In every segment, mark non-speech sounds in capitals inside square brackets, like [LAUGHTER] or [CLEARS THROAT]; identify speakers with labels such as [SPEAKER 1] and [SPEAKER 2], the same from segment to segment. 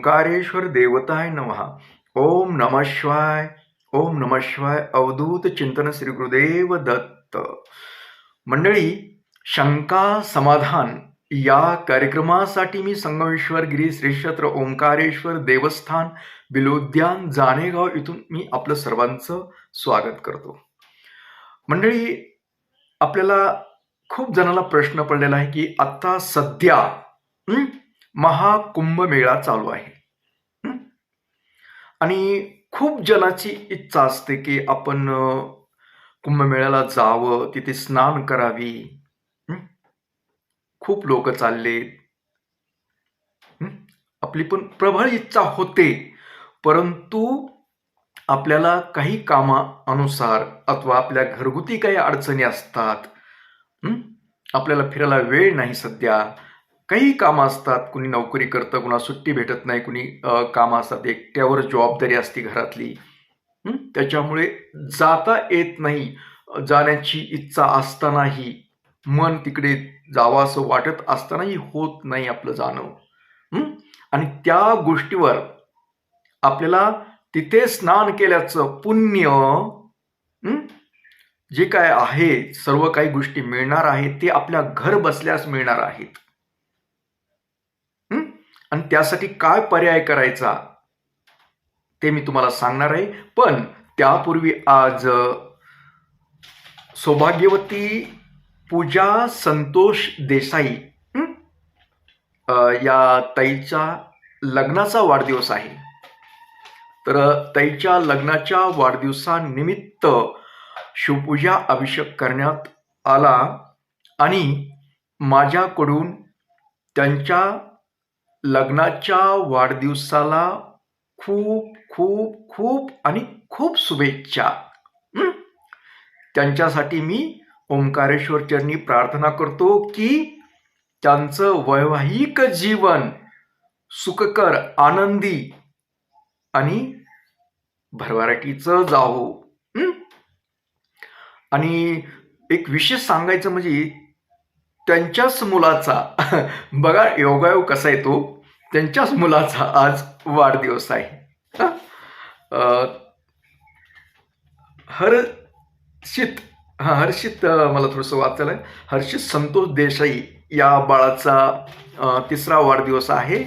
[SPEAKER 1] ओंकारेश्वर देवताय नमः. ओम नमः शिवाय ओम नमः शिवाय अवधूत चिंतन श्री गुरुदेव दत्त. मंडळी शंका समाधान या कार्यक्रमासाठी मी संगमेश्वर गिरी श्रीक्षेत्र ओंकारेश्वर देवस्थान बिलोद्यान जाणेगाव इथून मी आपलं सर्वांचं स्वागत करतो. मंडळी आपल्याला खूप जणांना प्रश्न पडलेला आहे की आत्ता सध्या महाकुंभमेळा चालू आहे. आणि खूप जनाची इच्छा असते की आपण कुंभमेळ्याला जावं तिथे स्नान करावी. खूप लोक चालले. आपली पण प्रबळ इच्छा होते. परंतु आपल्याला काही कामानुसार अथवा आपल्या घरगुती काही अडचणी असतात. आपल्याला फिरायला वेळ नाही सध्या. काही कामं असतात कुणी नोकरी करतं कुणा सुट्टी भेटत नाही कुणी कामं असतात. एकट्यावर जबाबदारी असते घरातली. त्याच्यामुळे जाता येत नाही जाण्याची इच्छा असतानाही. मन तिकडे जावं असं वाटत असतानाही होत नाही आपलं जाणं. आणि त्या गोष्टीवर आपल्याला तिथे स्नान केल्याचं पुण्य जे काय आहे सर्व काही गोष्टी मिळणार आहेत ते आपल्या घर बसल्यास मिळणार आहेत. आणि त्यासाठी काय पर्याय करायचा ते मी तुम्हाला सांगणार आहे. पण त्यापूर्वी आज सौभाग्यवती पूजा संतोष देसाई या ताईचा लग्नाचा वाढदिवस आहे. तर ताईच्या लग्नाच्या वाढदिवसानिमित्त शिवपूजा अभिषेक करण्यात आला आणि माझ्याकडून त्यांच्या लग्नाच्या वाढदिवसाला खूप खूप खूप आणि खूप शुभेच्छा हं? त्यांच्यासाठी मी ओंकारेश्वर चरणी प्रार्थना करतो की त्यांचं वैवाहिक जीवन सुखकर आनंदी आणि भरभराटीचं जावो हं? आणि एक विशेष सांगायचं म्हणजे त्यांच्याच मुलाचा [LAUGHS] बघा योगायोग कसा येतो त्यांच्याच मुलाचा आज वाढदिवस आहे. हर्षित हां हर्षित मला थोडंसं वाचायला आहे. हर्षित संतोष देसाई या बाळाचा तिसरा वाढदिवस आहे.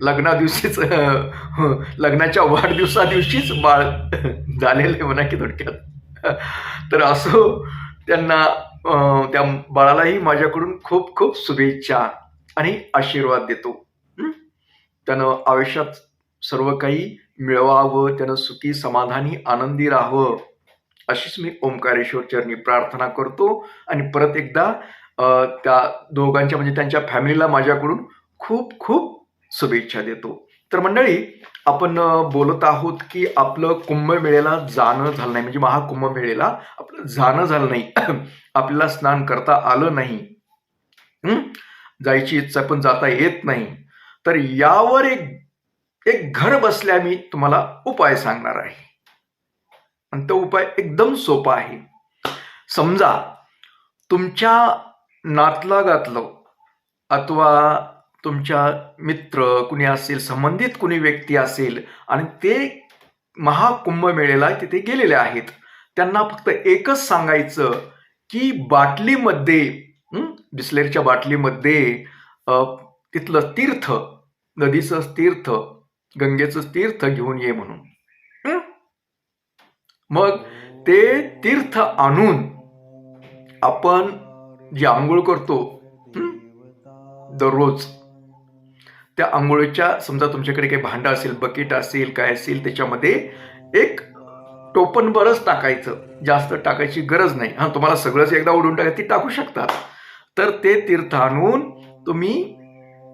[SPEAKER 1] लग्नादिवशीच लग्ना दिवशीच लग्नाच्या वाढदिवसा दिवशीच बाळ [LAUGHS] झालेलं आहे म्हणा की थोडक्यात. तर असो त्यांना त्या बाळालाही माझ्याकडून खूप खूप शुभेच्छा आणि आशीर्वाद देतो. त्यानं आयुष्यात सर्व काही मिळवावं त्यानं सुखी समाधानी आनंदी राहावं अशीच मी ओंकारेश्वर चरणी प्रार्थना करतो. आणि परत एकदा त्या दोघांच्या म्हणजे त्यांच्या फॅमिलीला माझ्याकडून खूप खूप शुभेच्छा देतो. तर मंडळी आपण बोलत आहोत की आपलं कुंभमेळेला जाणं झालं नाही. म्हणजे महाकुंभमेळेला आपलं जाणं झालं नाही. [CLEARS THROAT] आपल्याला स्नान करता आलं नाही. जायची इच्छा पण जाता येत नाही. तर यावर एक एक घर बसल्या मी तुम्हाला उपाय सांगणार आहे. आणि तो उपाय एकदम सोपा आहे. समजा तुमच्या नातलागातलं अथवा तुमच्या मित्र कुणी असेल संबंधित कुणी व्यक्ती असेल आणि ते महाकुंभमेळेला तिथे गेलेले आहेत. त्यांना फक्त एकच सांगायचं की बाटलीमध्ये बिस्लेरच्या बाटलीमध्ये तिथलं तीर्थ नदीचं तीर्थ गंगेचं तीर्थ घेऊन ये म्हणून. मग ते तीर्थ आणून आपण जी आंघोळ करतो दररोज त्या आंघोळीच्या समजा तुमच्याकडे काही भांडं असेल बकेट असेल काय असेल त्याच्यामध्ये एक टोपण बरंच टाकायचं. जास्त टाकायची गरज नाही. हां तुम्हाला सगळंच एकदा उडून टाका ती टाकू शकता तर ते तीर्थ आणून तुम्ही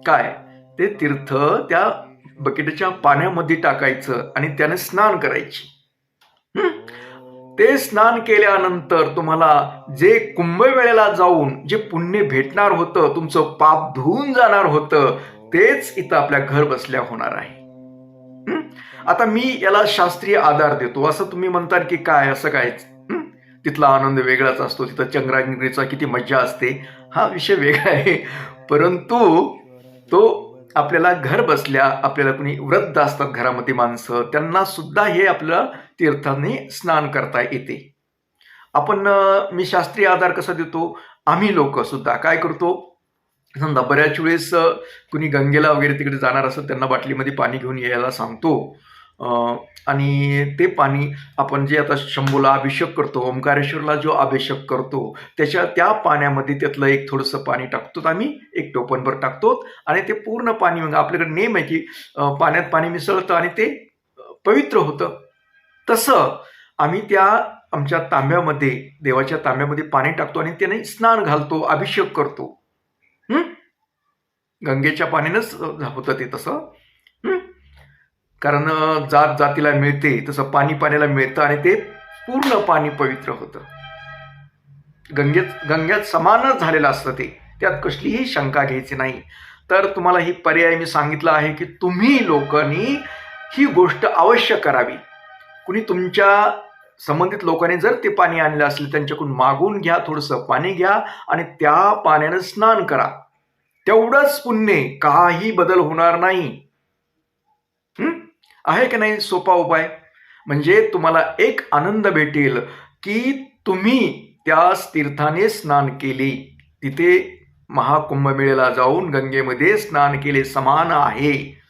[SPEAKER 1] काय? ते तीर्थ त्या बकेटच्या पाण्यामध्ये टाकायचं आणि त्याने स्नान करायची. ते स्नान केल्यानंतर तुम्हाला जे कुंभवेळेला जाऊन जे पुण्य भेटणार होतं तुमचं पाप धुवून जाणार होतं तेच इथं आपल्या घर बसल्या होणार आहे. आता मी याला शास्त्रीय आधार देतो. असं तुम्ही म्हणतात की काय असं काय? तिथला आनंद वेगळाच असतो. तिथं चंद्रागिरीचा किती मज्जा असते. हा विषय वेगळा आहे. परंतु तो आपल्याला घर बसल्या आपल्याला कुणी वृद्ध असतात घरामध्ये माणसं त्यांना सुद्धा हे आपलं तीर्थाने स्नान करता येते. आपण मी शास्त्रीय आधार कसा देतो? आम्ही लोक सुद्धा. काय करतो? समजा बऱ्याच वेळेस कुणी गंगेला वगैरे तिकडे जाणार असेल त्यांना बाटलीमध्ये पाणी घेऊन यायला सांगतो. आणि ते पाणी आपण जे आता शंभूला अभिषेक करतो ओंकारेश्वरला जो अभिषेक करतो त्याच्या त्या पाण्यामध्ये त्यातलं एक थोडंसं पाणी टाकतो आम्ही एक टोपणभर टाकतो आणि ते पूर्ण पाणी मग आपल्याकडे नेम आहे की पाण्यात पाणी मिसळतं आणि ते पवित्र होतं. तसं आम्ही त्या आमच्या तांब्यामध्ये देवाच्या तांब्यामध्ये पाणी टाकतो आणि त्याने स्नान घालतो अभिषेक करतो. गंगेच्या पाण्यानंच अं, होतं ते तसं. कारण जात जातीला मिळते तसं पाणी पाण्याला मिळतं आणि ते पूर्ण पाणी पवित्र होतं. गंगेत गंग्यात समानच झालेलं असतं ते. त्यात कसलीही शंका घ्यायची नाही. तर तुम्हाला ही पर्याय मी सांगितलं आहे की तुम्ही लोकांनी ही गोष्ट अवश्य करावी. कुणी तुमच्या संबंधित लोकांनी जर ते पाणी आणलं असेल त्यांच्याकडून मागून घ्या थोडंसं पाणी घ्या आणि त्या पाण्यानं स्नान करा. तेवढंच पुण्य काही बदल होणार नाही. आहे की नाही सोपा उपाय? म्हणजे तुम्हाला एक आनंद भेटेल की तुम्ही त्या तीर्थाने स्नान केले. तिथे महाकुंभमेळ्याला जाऊन गंगेमध्ये स्नान केले. समान आहे.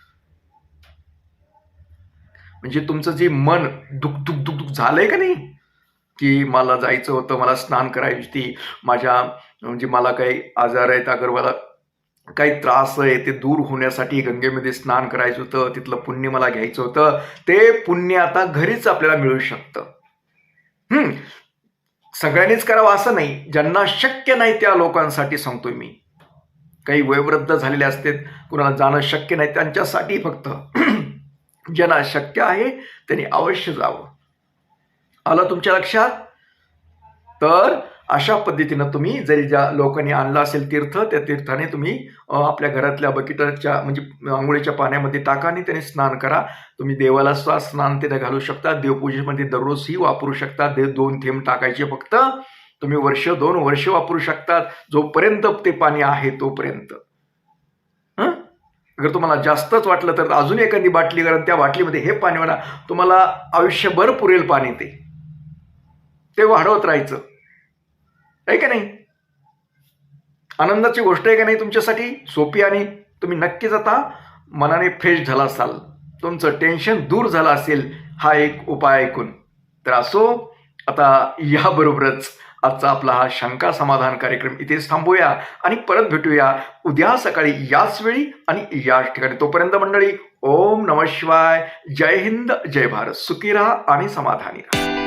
[SPEAKER 1] म्हणजे तुमचं जे मन दुख दुख दुख दुख झालंय का नाही? की मला जायचं होतं मला स्नान करायची होती. माझ्या म्हणजे मला काही आजार आहेत अगर मला काही त्रास आहे ते दूर होण्यासाठी गंगेमध्ये स्नान करायचं होतं तिथलं पुण्य मला घ्यायचं होतं. ते पुण्य आता घरीच आपल्याला मिळू शकतं. हम्म. सगळ्यांनीच करावं असं नाही. ज्यांना शक्य नाही त्या लोकांसाठी सांगतोय मी. काही वयवृद्ध झालेले असतात कुणाला जाणं शक्य नाही त्यांच्यासाठी फक्त. [CLEARS THROAT] ज्यांना शक्य आहे त्यांनी अवश्य जावं. आलं तुमच्या लक्षात? तर अशा पद्धतीनं तुम्ही जरी ज्या लोकांनी आणलं असेल तीर्थ त्या तीर्थाने तुम्ही आपल्या घरातल्या बकिटाच्या म्हणजे आंघोळीच्या पाण्यामध्ये टाका आणि त्याने स्नान करा. तुम्ही देवाला स्वा स्नान तिथे घालू शकता. देवपूजेमध्ये दररोजही वापरू शकता. देव दोन थेंब टाकायचे फक्त. तुम्ही वर्ष दोन वर्ष वापरू शकतात जोपर्यंत ते पाणी आहे तोपर्यंत. हं? अगर तुम्हाला जास्तच वाटलं तर अजून एखादी बाटली कारण त्या बाटलीमध्ये हे पाणी म्हणा तुम्हाला आयुष्यभर पुरेल पाणी ते. ते वाढवत राहायचं. आहे का नाही? आनंदाची गोष्ट आहे का नाही तुमच्यासाठी? सोपी आणि तुम्ही नक्कीच आता मनाने फ्रेश झाला असाल. तुमचं टेन्शन दूर झालं असेल हा एक उपाय ऐकून. तर असो आता याबरोबरच आजचा आपला हा शंका समाधान कार्यक्रम इथेच थांबूया आणि परत भेटूया उद्या सकाळी याच वेळी आणि याच ठिकाणी. तोपर्यंत मंडळी ओम नम शिवाय. जय हिंद जय भारत. सुखी राहा आणि समाधानी राहा.